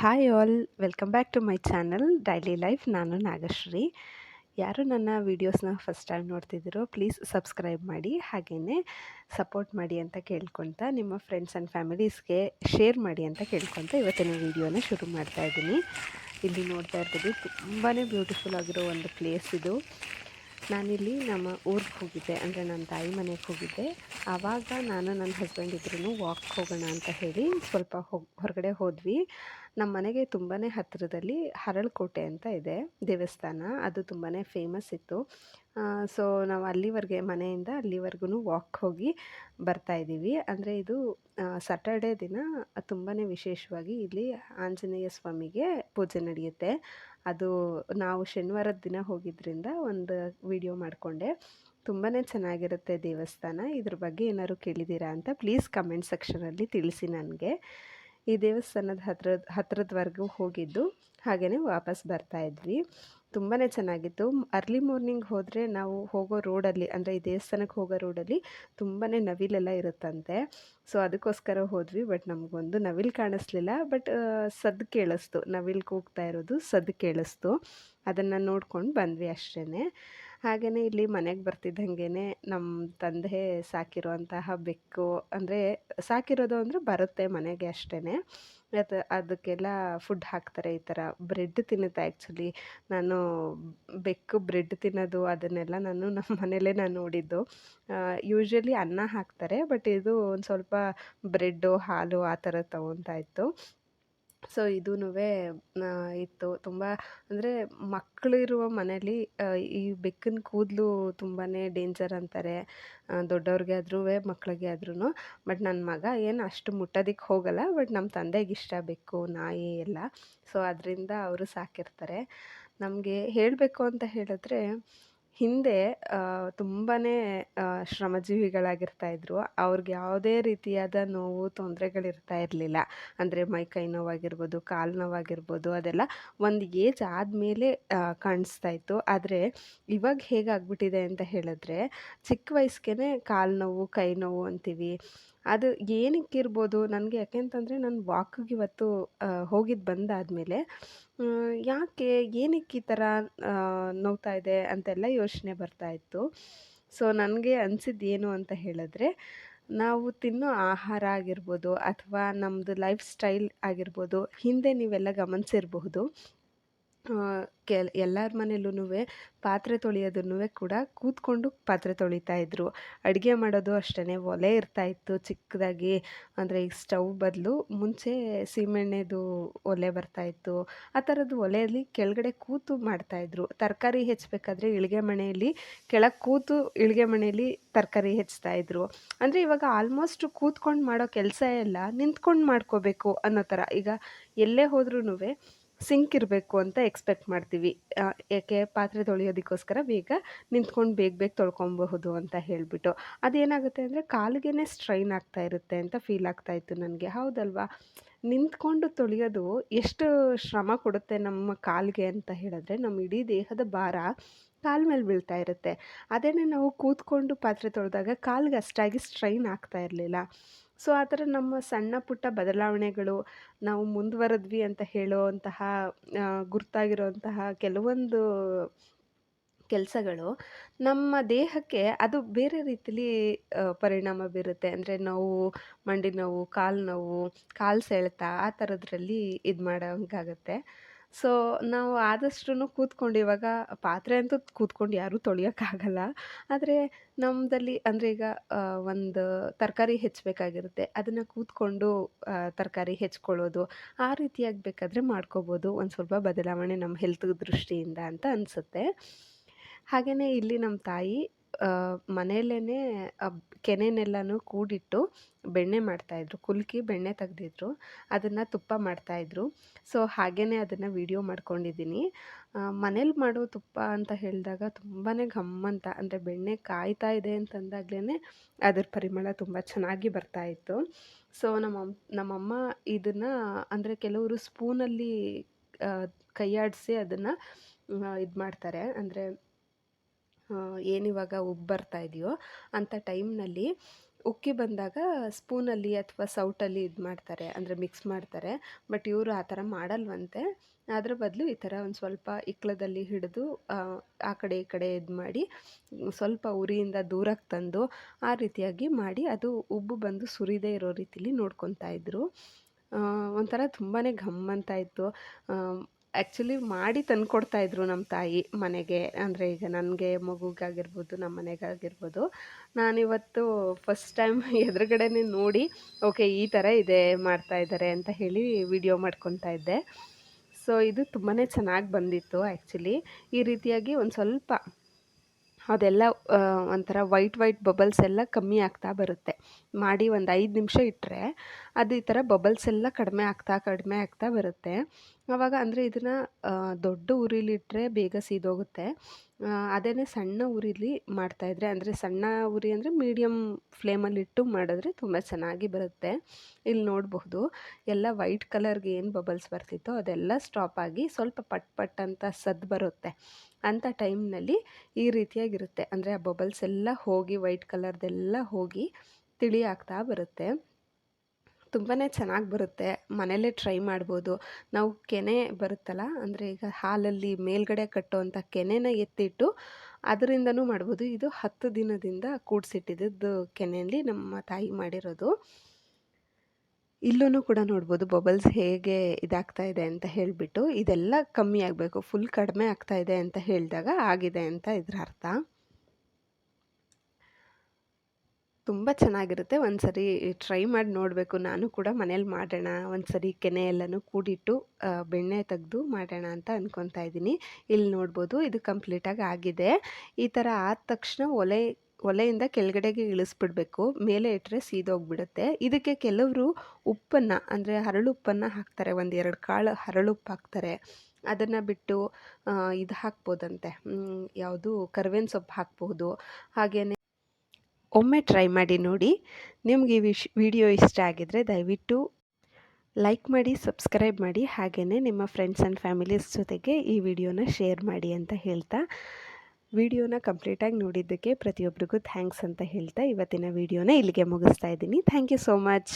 Hi all welcome back to my channel daily life ನಾನು ನಾಗಶ್ರೀ. ಯಾರು ನನ್ನ ವೀಡಿಯೋಸ್ನ ಫಸ್ಟ್ ಟೈಮ್ ನೋಡ್ತಿದ್ದೀರೋ ಪ್ಲೀಸ್ ಸಬ್ಸ್ಕ್ರೈಬ್ ಮಾಡಿ ಹಾಗೆಯೇ ಸಪೋರ್ಟ್ ಮಾಡಿ ಅಂತ ಕೇಳ್ಕೊತ, ನಿಮ್ಮ ಫ್ರೆಂಡ್ಸ್ ಆ್ಯಂಡ್ ಫ್ಯಾಮಿಲೀಸ್ಗೆ ಶೇರ್ ಮಾಡಿ ಅಂತ ಕೇಳ್ಕೊತ ಇವತ್ತಿನ ವೀಡಿಯೋನ ಶುರು ಮಾಡ್ತಾ ಇದ್ದೀನಿ. ಇಲ್ಲಿ ನೋಡ್ತಾ ಇರ್ತೀವಿ ತುಂಬಾ ಬ್ಯೂಟಿಫುಲ್ ಆಗಿರೋ ಒಂದು ಪ್ಲೇಸ್ ಇದು. ನಾನಿಲ್ಲಿ ನಮ್ಮ ಊರಿಗೆ ಹೋಗಿದ್ದೆ, ಅಂದರೆ ನನ್ನ ತಾಯಿ ಮನೆಗೆ ಹೋಗಿದ್ದೆ. ಆವಾಗ ನಾನು ನನ್ನ ಹಸ್ಬೆಂಡ್ ಇದ್ರೂ ವಾಕ್ ಹೋಗೋಣ ಅಂತ ಹೇಳಿ ಸ್ವಲ್ಪ ಹೊರಗಡೆ ಹೋದ್ವಿ. ನಮ್ಮ ಮನೆಗೆ ತುಂಬಾ ಹತ್ತಿರದಲ್ಲಿ ಹರಳಕೋಟೆ ಅಂತ ಇದೆ ದೇವಸ್ಥಾನ. ಅದು ತುಂಬಾ ಫೇಮಸ್ ಇತ್ತು. ಸೊ ನಾವು ಅಲ್ಲಿವರೆಗೆ ಮನೆಯಿಂದ ಅಲ್ಲಿವರೆಗೂ ವಾಕ್ ಹೋಗಿ ಬರ್ತಾ ಇದ್ದೀವಿ. ಅಂದರೆ ಇದು ಸ್ಯಾಟರ್ಡೇ ದಿನ ತುಂಬಾ ವಿಶೇಷವಾಗಿ ಇಲ್ಲಿ ಆಂಜನೇಯ ಸ್ವಾಮಿಗೆ ಪೂಜೆ ನಡೆಯುತ್ತೆ. ಅದು ನಾವು ಶನಿವಾರದ ದಿನ ಹೋಗಿದ್ದರಿಂದ ಒಂದು ವಿಡಿಯೋ ಮಾಡಿಕೊಂಡೆ. ತುಂಬಾ ಚೆನ್ನಾಗಿರುತ್ತೆ ದೇವಸ್ಥಾನ. ಇದ್ರ ಬಗ್ಗೆ ಏನಾದ್ರು ಕೇಳಿದ್ದೀರಾ ಅಂತ ಪ್ಲೀಸ್ ಕಮೆಂಟ್ ಸೆಕ್ಷನಲ್ಲಿ ತಿಳಿಸಿ ನನಗೆ. ಈ ದೇವಸ್ಥಾನದ ಹತ್ರದ ಹತ್ರದವರೆಗೂ ಹೋಗಿದ್ದು ಹಾಗೆಯೇ ವಾಪಸ್ ಬರ್ತಾ ಇದ್ವಿ. ತುಂಬಾ ಚೆನ್ನಾಗಿತ್ತು. ಅರ್ಲಿ ಮಾರ್ನಿಂಗ್ ಹೋದರೆ ನಾವು ಹೋಗೋ ರೋಡಲ್ಲಿ, ಅಂದರೆ ಈ ದೇವಸ್ಥಾನಕ್ಕೆ ಹೋಗೋ ರೋಡಲ್ಲಿ ತುಂಬಾ ನವಿಲೆಲ್ಲ ಇರುತ್ತಂತೆ. ಸೊ, ಅದಕ್ಕೋಸ್ಕರ ಹೋದ್ವಿ, ಬಟ್ ನಮಗೊಂದು ನವಿಲು ಕಾಣಿಸ್ಲಿಲ್ಲ. ಬಟ್ ಸದ್ದು ಕೇಳಿಸ್ತು. ನವಿಲು ಕೂಗ್ತಾ ಇರೋದು ಸದ್ದು ಕೇಳಿಸ್ತು. ಅದನ್ನು ನೋಡ್ಕೊಂಡು ಬಂದ್ವಿ ಅಷ್ಟೇ ಹಾಗೆಯೇ ಇಲ್ಲಿ ಮನೆಗೆ ಬರ್ತಿದ್ದಂಗೆ ನಮ್ಮ ತಂದೆ ಸಾಕಿರುವಂತಹ ಬೆಕ್ಕು, ಅಂದರೆ ಸಾಕಿರೋದು ಅಂದರೆ ಬರುತ್ತೆ ಮನೆಗೆ ಅಷ್ಟೇ ಅದು ಅದಕ್ಕೆಲ್ಲ ಫುಡ್ ಹಾಕ್ತಾರೆ ಈ ಥರ ಬ್ರೆಡ್ ತಿನ್ನುತ್ತೆ ಆ್ಯಕ್ಚುಲಿ ನಾನು ಬೆಕ್ಕು ಬ್ರೆಡ್ ತಿನ್ನೋದು ಅದನ್ನೆಲ್ಲ ನಾನು ನಮ್ಮ ಮನೇಲೇ ನಾನು ನೋಡಿದ್ದು. ಯೂಶ್ವಲಿ ಅನ್ನ ಹಾಕ್ತಾರೆ ಬಟ್ ಇದು ಒಂದು ಸ್ವಲ್ಪ ಬ್ರೆಡ್ಡು ಹಾಲು ಆ ಥರ ತೊಗೊತಾ ಇತ್ತು ಸೊ ಇದೂ ಇತ್ತು. ತುಂಬ, ಅಂದರೆ ಮಕ್ಕಳಿರುವ ಮನೇಲಿ ಈ ಬೆಕ್ಕಿನ ಕೂದಲು ತುಂಬಾ ಡೇಂಜರ್ ಅಂತಾರೆ. ದೊಡ್ಡವ್ರಿಗೆ ಆದ್ರೂ ಮಕ್ಕಳಿಗೆ ಆದ್ರೂ ಬಟ್ ನನ್ನ ಮಗ ಏನು ಅಷ್ಟು ಮುಟ್ಟೋದಕ್ಕೆ ಹೋಗಲ್ಲ. ಬಟ್ ನಮ್ಮ ತಂದೆಗೆ ಇಷ್ಟ ಬೆಕ್ಕು, ನಾಯಿ ಎಲ್ಲ. ಸೊ, ಅದರಿಂದ ಅವರು ಸಾಕಿರ್ತಾರೆ. ನಮಗೆ ಹೇಳಬೇಕು ಅಂತ ಹೇಳಿದ್ರೆ ಹಿಂದೆ ತುಂಬಾ ಶ್ರಮಜೀವಿಗಳಾಗಿರ್ತಾಯಿದ್ರು. ಅವ್ರಿಗೆ ಯಾವುದೇ ರೀತಿಯಾದ ನೋವು, ತೊಂದರೆಗಳಿರ್ತಾ ಇರಲಿಲ್ಲ. ಅಂದರೆ ಮೈ ಕೈ ನೋವಾಗಿರ್ಬೋದು, ಕಾಲು ನೋವಾಗಿರ್ಬೋದು, ಅದೆಲ್ಲ ಒಂದು ಏಜ್ ಆದಮೇಲೆ ಕಾಣಿಸ್ತಾ ಇತ್ತು ಆದರೆ ಇವಾಗ ಹೇಗಾಗ್ಬಿಟ್ಟಿದೆ ಅಂತ ಹೇಳಿದ್ರೆ ಚಿಕ್ಕ ವಯಸ್ಸಿಗೆ ಕಾಲು ನೋವು, ಕೈ ನೋವು ಅಂತೀವಿ. ಅದು ಏನಕ್ಕಿರ್ಬೋದು? ನನಗೆ ಯಾಕೆ ಅಂತಂದರೆ ನಾನು ವಾಕಿಗೆ ಇವತ್ತು ಹೋಗಿದ್ದು ಬಂದಾದಮೇಲೆ ಯಾಕೆ ಏನಕ್ಕೆ ಈ ಥರ ನೋವ್ತಾ ಇದೆ ಅಂತೆಲ್ಲ ಯೋಚನೆ ಬರ್ತಾ ಇತ್ತು. ಸೊ, ನನಗೆ ಅನಿಸಿದ್ದು ಏನು ಅಂತ ಹೇಳಿದ್ರೆ, ನಾವು ತಿನ್ನೋ ಆಹಾರ ಆಗಿರ್ಬೋದು ಅಥವಾ ನಮ್ಮದು ಲೈಫ್ ಸ್ಟೈಲ್ ಆಗಿರ್ಬೋದು, ಹಿಂದೆ ನೀವೆಲ್ಲ ಗಮನಿಸಿರಬಹುದು. ಕೆಲ್, ಎಲ್ಲರ ಮನೆಯಲ್ಲೂ ಪಾತ್ರೆ ತೊಳೆಯೋದನ್ನು ಕೂಡ ಕೂತ್ಕೊಂಡು ಪಾತ್ರೆ ತೊಳಿತಾ ಇದ್ದರು ಅಡುಗೆ ಮಾಡೋದು ಅಷ್ಟೇ ಒಲೆ ಇರ್ತಾಯಿತ್ತು ಚಿಕ್ಕದಾಗಿ. ಅಂದರೆ ಈಗ ಸ್ಟವ್ ಬದಲು ಮುಂಚೆ ಸೀಮೆಣ್ಣೆದು ಒಲೆ ಬರ್ತಾಯಿತ್ತು ಆ ಥರದ್ದು ಒಲೆಯಲ್ಲಿ ಕೆಳಗಡೆ ಕೂತು ಮಾಡ್ತಾಯಿದ್ರು ತರಕಾರಿ ಹೆಚ್ಚಬೇಕಾದ್ರೆ ಇಳಿಗೆ ಮನೆಯಲ್ಲಿ ಕೆಳಗೆ ಕೂತು ಇಳಿಗೆ ಮನೆಯಲ್ಲಿ ತರಕಾರಿ ಹೆಚ್ಚುತ್ತಾಯಿದ್ರು ಅಂದರೆ ಇವಾಗ ಆಲ್ಮೋಸ್ಟ್ ಕೂತ್ಕೊಂಡು ಮಾಡೋ ಕೆಲಸ ಎಲ್ಲ ನಿಂತ್ಕೊಂಡು ಮಾಡ್ಕೋಬೇಕು ಅನ್ನೋ ಥರ. ಈಗ ಎಲ್ಲೇ ಹೋದ್ರೂ ಸಿಂಕ್ ಇರಬೇಕು ಅಂತ ಎಕ್ಸ್ಪೆಕ್ಟ್ ಮಾಡ್ತೀವಿ. ಯಾಕೆ ಪಾತ್ರೆ ತೊಳೆಯೋದಕ್ಕೋಸ್ಕರ ಬೇಗ ನಿಂತ್ಕೊಂಡು ಬೇಗ ಬೇಗ ತೊಳ್ಕೊಬಹುದು ಅಂತ ಹೇಳಿಬಿಟ್ಟು. ಅದೇನಾಗುತ್ತೆ ಅಂದರೆ ಕಾಲಿಗೆ ಸ್ಟ್ರೈನ್ ಆಗ್ತಾ ಇರುತ್ತೆ ಅಂತ ಫೀಲ್ ಆಗ್ತಾ ಇತ್ತು ನನಗೆ. ಹೌದಲ್ವಾ? ನಿಂತ್ಕೊಂಡು ತೊಳೆಯೋದು ಎಷ್ಟು ಶ್ರಮ ಕೊಡುತ್ತೆ ನಮ್ಮ ಕಾಲಿಗೆ ಅಂತ ಹೇಳಿದ್ರೆ ನಮ್ಮ ಇಡೀ ದೇಹದ ಭಾರ ಕಾಲ ಮೇಲೆ ಬೀಳ್ತಾ ಇರುತ್ತೆ. ಅದೇನೇ ನಾವು ಕೂತ್ಕೊಂಡು ಪಾತ್ರೆ ತೊಳೆದಾಗ ಕಾಲಿಗೆ ಅಷ್ಟಾಗಿ ಸ್ಟ್ರೈನ್ ಆಗ್ತಾ ಇರಲಿಲ್ಲ. ಸೊ, ಆ ಥರ ನಮ್ಮ ಸಣ್ಣ ಪುಟ್ಟ ಬದಲಾವಣೆಗಳು ನಾವು ಮುಂದುವರೆದ್ವಿ ಅಂತ ಹೇಳುವಂತಹ ಗುರುತಾಗಿರುವಂತಹ ಕೆಲವೊಂದು ಕೆಲಸಗಳು ನಮ್ಮ ದೇಹಕ್ಕೆ ಅದು ಬೇರೆ ರೀತಿಲಿ ಪರಿಣಾಮ ಬೀರುತ್ತೆ. ಅಂದರೆ ನೋವು, ಮಂಡಿ ನೋವು, ಕಾಲು ನೋವು, ಕಾಲು ಸೆಳೆತ ಆ ಥರದ್ರಲ್ಲಿ ಇದು ಮಾಡೋಂಗಾಗತ್ತೆ ಸೊ, ನಾವು ಆದಷ್ಟು ಕೂತ್ಕೊಂಡು ಇವಾಗ ಪಾತ್ರೆ ಅಂತೂ ಕೂತ್ಕೊಂಡು ಯಾರೂ ತೊಳಿಯೋಕ್ಕಾಗಲ್ಲ. ಆದರೆ ನಮ್ಮದಲ್ಲಿ ಅಂದರೆ ಈಗ ಒಂದು ತರಕಾರಿ ಹೆಚ್ಚಬೇಕಾಗಿರುತ್ತೆ. ಅದನ್ನು ಕೂತ್ಕೊಂಡು ತರಕಾರಿ ಹೆಚ್ಕೊಳ್ಳೋದು, ಆ ರೀತಿಯಾಗಿ ಬೇಕಾದರೆ ಮಾಡ್ಕೋಬೋದು. ಒಂದು ಸ್ವಲ್ಪ ಬದಲಾವಣೆ ನಮ್ಮ ಹೆಲ್ತ್ ದೃಷ್ಟಿಯಿಂದ ಅಂತ ಅನಿಸುತ್ತೆ. ಹಾಗೆಯೇ ಇಲ್ಲಿ ನಮ್ಮ ತಾಯಿ ಮನೆಯಲ್ಲೇ ಕೆನೆನೆಲ್ಲನೂ ಕೂಡಿಟ್ಟು ಬೆಣ್ಣೆ ಮಾಡ್ತಾಯಿದ್ರು. ಕುಲ್ಕಿ ಬೆಣ್ಣೆ ತೆಗ್ದಿದ್ರು. ಅದನ್ನು ತುಪ್ಪ ಮಾಡ್ತಾಯಿದ್ರು. ಸೊ ಹಾಗೆಯೇ ಅದನ್ನು ವಿಡಿಯೋ ಮಾಡ್ಕೊಂಡಿದ್ದೀನಿ. ಮನೇಲಿ ಮಾಡೋ ತುಪ್ಪ ಅಂತ ಹೇಳಿದಾಗ ತುಂಬಾ ಘಮ್ಮಂತ, ಅಂದರೆ ಬೆಣ್ಣೆ ಕಾಯ್ತಾ ಇದೆ ಅಂತಂದಾಗ್ಲೇ ಅದರ ಪರಿಮಳ ತುಂಬ ಚೆನ್ನಾಗಿ ಬರ್ತಾಯಿತ್ತು. ಸೊ ನಮ್ಮ ನಮ್ಮಮ್ಮ ಇದನ್ನು, ಅಂದರೆ ಕೆಲವರು ಸ್ಪೂನಲ್ಲಿ ಕೈಯಾಡಿಸಿ ಅದನ್ನು ಇದು ಮಾಡ್ತಾರೆ ಅಂದರೆ ಏನಿವಾಗ ಉಬ್ಬು ಬರ್ತಾ ಇದೆಯೋ ಅಂಥ ಟೈಮ್ನಲ್ಲಿ ಉಕ್ಕಿ ಬಂದಾಗ ಸ್ಪೂನಲ್ಲಿ ಅಥವಾ ಸೌಟಲ್ಲಿ ಇದು ಮಾಡ್ತಾರೆ, ಅಂದರೆ ಮಿಕ್ಸ್ ಮಾಡ್ತಾರೆ. ಬಟ್ ಇವರು ಆ ಥರ ಮಾಡಲ್ವಂತೆ. ಅದರ ಬದಲು ಈ ಥರ ಒಂದು ಸ್ವಲ್ಪ ಇಕ್ಕಳದಲ್ಲಿ ಹಿಡಿದು, ಆ ಕಡೆ ಈ ಕಡೆ ಇದು ಮಾಡಿ, ಸ್ವಲ್ಪ ಉರಿಯಿಂದ ದೂರಕ್ಕೆ ತಂದು ಆ ರೀತಿಯಾಗಿ ಮಾಡಿ ಅದು ಉಬ್ಬು ಬಂದು ಸುರಿದೇ ಇರೋ ರೀತಿಲಿ ನೋಡ್ಕೊತಾ ಇದ್ದರು ಒಂಥರ ತುಂಬಾ ಘಮ್ ಅಂತ ಇತ್ತು. ಆ್ಯಕ್ಚುಲಿ ಮಾಡಿ ತಂದುಕೊಡ್ತಾ ಇದ್ರು ನಮ್ಮ ತಾಯಿ ಮನೆಗೆ. ಅಂದರೆ ಈಗ ನನಗೆ ಮಗುಗಾಗಿರ್ಬೋದು ನಮ್ಮ ಮನೆಗಾಗಿರ್ಬೋದು. ನಾನಿವತ್ತು ಫಸ್ಟ್ ಟೈಮ್ ಎದುರುಗಡೆನೇ ನೋಡಿ ಓಕೆ ಈ ಥರ ಇದೆ ಮಾಡ್ತಾ ಇದ್ದಾರೆ ಅಂತ ಹೇಳಿ ವಿಡಿಯೋ ಮಾಡ್ಕೊತಾ ಇದ್ದೆ. ಸೊ ಇದು ತುಂಬಾ ಚೆನ್ನಾಗಿ ಬಂದಿತ್ತು ಆ್ಯಕ್ಚುಲಿ ಈ ರೀತಿಯಾಗಿ ಒಂದು ಸ್ವಲ್ಪ ಅದೆಲ್ಲ ಒಂಥರ ವೈಟ್ ವೈಟ್ ಬಬಲ್ಸ್ ಎಲ್ಲ ಕಮ್ಮಿ ಆಗ್ತಾ ಬರುತ್ತೆ. ಮಾಡಿ ಒಂದು ಐದು ನಿಮಿಷ ಇಟ್ಟರೆ ಅದು ಈ ಥರ ಬಬಲ್ಸ್ ಎಲ್ಲ ಕಡಿಮೆ ಆಗ್ತಾ ಕಡಿಮೆ ಆಗ್ತಾ ಬರುತ್ತೆ. ಆವಾಗ ಅಂದರೆ ಇದನ್ನು ದೊಡ್ಡ ಉರಿಲಿಟ್ಟರೆ ಬೇಗ ಸೀದೋಗುತ್ತೆ. ಅದೇ ಸಣ್ಣ ಉರಿಲಿ ಮಾಡ್ತಾಯಿದ್ರೆ ಅಂದರೆ ಸಣ್ಣ ಉರಿ ಅಂದರೆ ಮೀಡಿಯಮ್ ಫ್ಲೇಮಲ್ಲಿಟ್ಟು ಮಾಡಿದ್ರೆ ತುಂಬ ಚೆನ್ನಾಗಿ ಬರುತ್ತೆ. ಇಲ್ಲಿ ನೋಡಬಹುದು, ಎಲ್ಲ ವೈಟ್ ಕಲರ್ಗೆ ಏನು ಬಬಲ್ಸ್ ಬರ್ತಿತ್ತೋ ಅದೆಲ್ಲ ಸ್ಟಾಪ್ ಆಗಿ ಸ್ವಲ್ಪ ಪಟ್ ಪಟ್ ಅಂತ ಸದ್ದು ಬರುತ್ತೆ. ಅಂಥ ಟೈಮ್ನಲ್ಲಿ ಈ ರೀತಿಯಾಗಿರುತ್ತೆ. ಅಂದರೆ ಆ ಬಬಲ್ಸ್ ಎಲ್ಲ ಹೋಗಿ ವೈಟ್ ಕಲರ್ದೆಲ್ಲ ಹೋಗಿ ತಿಳಿ ಆಗ್ತಾ ಬರುತ್ತೆ. ತುಂಬಾ ಚೆನ್ನಾಗಿ ಬರುತ್ತೆ. ಮನೆಯಲ್ಲೇ ಟ್ರೈ ಮಾಡ್ಬೋದು. ನಾವು ಕೆನೆ ಬರುತ್ತಲ್ಲ, ಅಂದರೆ ಈಗ ಹಾಲಲ್ಲಿ ಮೇಲ್ಗಡೆ ಕಟ್ಟುವಂಥ ಕೆನೆನ ಎತ್ತಿಟ್ಟು ಅದರಿಂದನೂ ಮಾಡ್ಬೋದು. ಇದು ಹತ್ತು ದಿನದಿಂದ ಕೂಡಿಸಿಟ್ಟಿದ್ದು ಕೆನೆಯಲ್ಲಿ ನಮ್ಮ ತಾಯಿ ಮಾಡಿರೋದು. ಇಲ್ಲೂ ಕೂಡ ನೋಡ್ಬೋದು ಬಬಲ್ಸ್ ಹೇಗೆ ಇದಾಗ್ತಾ ಇದೆ ಅಂತ ಹೇಳಿಬಿಟ್ಟು. ಇದೆಲ್ಲ ಕಮ್ಮಿ ಆಗಬೇಕು, ಫುಲ್ ಕಡಿಮೆ ಆಗ್ತಾ ಇದೆ ಅಂತ ಹೇಳಿದಾಗ ಆಗಿದೆ ಅಂತ ಇದರ ಅರ್ಥ. ತುಂಬ ಚೆನ್ನಾಗಿರುತ್ತೆ. ಒಂದು ಸರಿ ಟ್ರೈ ಮಾಡಿ ನೋಡಬೇಕು. ನಾನು ಕೂಡ ಮನೇಲಿ ಮಾಡೋಣ. ಒಂದು ಸರಿ ಕೆನೆ ಎಲ್ಲನೂ ಕೂಡಿಟ್ಟು ಬೆಣ್ಣೆ ತೆಗೆದು ಮಾಡೋಣ ಅಂತ ಅಂದ್ಕೊತಾ ಇದ್ದೀನಿ. ಇಲ್ಲಿ ನೋಡ್ಬೋದು ಇದು ಕಂಪ್ಲೀಟಾಗಿ ಆಗಿದೆ. ಈ ಥರ ಆದ ತಕ್ಷಣ ಒಲೆ, ಒಲೆಯಿಂದ ಕೆಳಗಡೆಗೆ ಇಳಿಸ್ಬಿಡ್ಬೇಕು. ಮೇಲೆ ಇಟ್ಟರೆ ಸೀದೋಗ್ಬಿಡುತ್ತೆ. ಇದಕ್ಕೆ ಕೆಲವರು ಉಪ್ಪನ್ನು, ಅಂದರೆ ಹರಳುಪ್ಪನ್ನು ಹಾಕ್ತಾರೆ. ಒಂದು ಎರಡು ಕಾಳು ಹರಳುಪ್ಪು ಹಾಕ್ತಾರೆ. ಅದನ್ನು ಬಿಟ್ಟು ಇದು ಹಾಕ್ಬೋದಂತೆ. ಯಾವುದು? ಕರ್ಬೇವಿನ ಸೊಪ್ಪು ಹಾಕ್ಬೋದು. ಹಾಗೆಯೇ ಒಮ್ಮೆ ಟ್ರೈ ಮಾಡಿ ನೋಡಿ. ನಿಮಗೆ ಈ ವಿಶ್ ವಿಡಿಯೋ ಇಷ್ಟ ಆಗಿದರೆ ದಯವಿಟ್ಟು ಲೈಕ್ ಮಾಡಿ ಸಬ್ಸ್ಕ್ರೈಬ್ ಮಾಡಿ. ಹಾಗೆಯೇ ನಿಮ್ಮ ಫ್ರೆಂಡ್ಸ್ ಆ್ಯಂಡ್ ಫ್ಯಾಮಿಲೀಸ್ ಜೊತೆಗೆ ಈ ವಿಡಿಯೋನ ಶೇರ್ ಮಾಡಿ ಅಂತ ಹೇಳ್ತಾ. ವಿಡಿಯೋನ ಕಂಪ್ಲೀಟಾಗಿ ನೋಡಿದ್ದಕ್ಕೆ ಪ್ರತಿಯೊಬ್ಬರಿಗೂ ಥ್ಯಾಂಕ್ಸ್ ಅಂತ ಹೇಳ್ತಾ ಇವತ್ತಿನ ವಿಡಿಯೋನ ಇಲ್ಲಿಗೆ ಮುಗಿಸ್ತಾ ಇದ್ದೀನಿ. Thank you so much